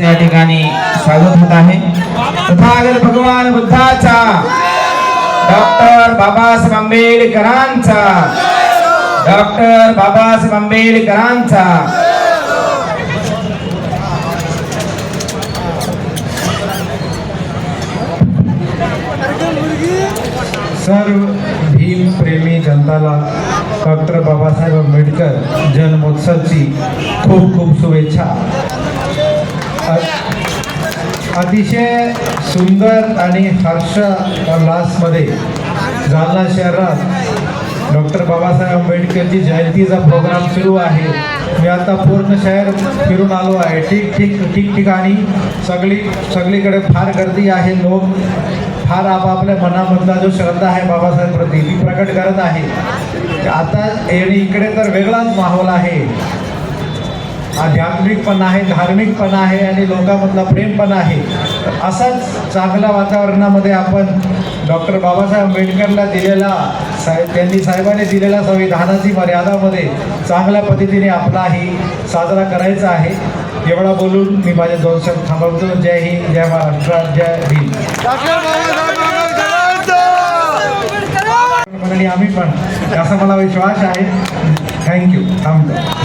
या ठिकाणी स्वागत होत आहे. तथागत भगवान बुद्धाचा डॉक्टर बाबासाहेब आंबेडकरांचा डॉक्टर बाबासाहेब आंबेडकरांचा. सर्व भीम प्रेमी जनताला डॉक्टर बाबासाहेब आंबेडकर जन्मोत्सवची खूप खूप शुभेच्छा. अतिशय सुंदर आणि हर्ष लासमध्ये जालना शहरात डॉक्टर बाबासाहेब आंबेडकरची जयंतीचा प्रोग्राम सुरू आहे. मी आता पूर्ण शहर फिरून आलो आहे. ठीक ठीक ठिकठिकाणी सगळी सगळीकडे फार गर्दी आहे. लोक फार आपापल्या मनामधला जो श्रद्धा आहे बाबासाहेब प्रती ती प्रकट करत आहे. आता आणि इकडे तर वेगळाच माहोल आहे. आध्यात्मिक पण आहे धार्मिक पण आहे आणि लोकांमधला प्रेम पण आहे. असाच चांगल्या वातावरणामध्ये आपण डॉक्टर बाबासाहेब आंबेडकरला दिलेला साहेब त्यांनी साहेबांनी दिलेल्या संविधानाची मर्यादामध्ये चांगल्या पद्धतीने आपलाही साजरा करायचा आहे. एवढा बोलून मी माझे दोन शब्द थांबवतो. जय हिंद जय महाराष्ट्र जय आणि आम्ही पण. असा मला विश्वास आहे. थँक्यू थांबतो.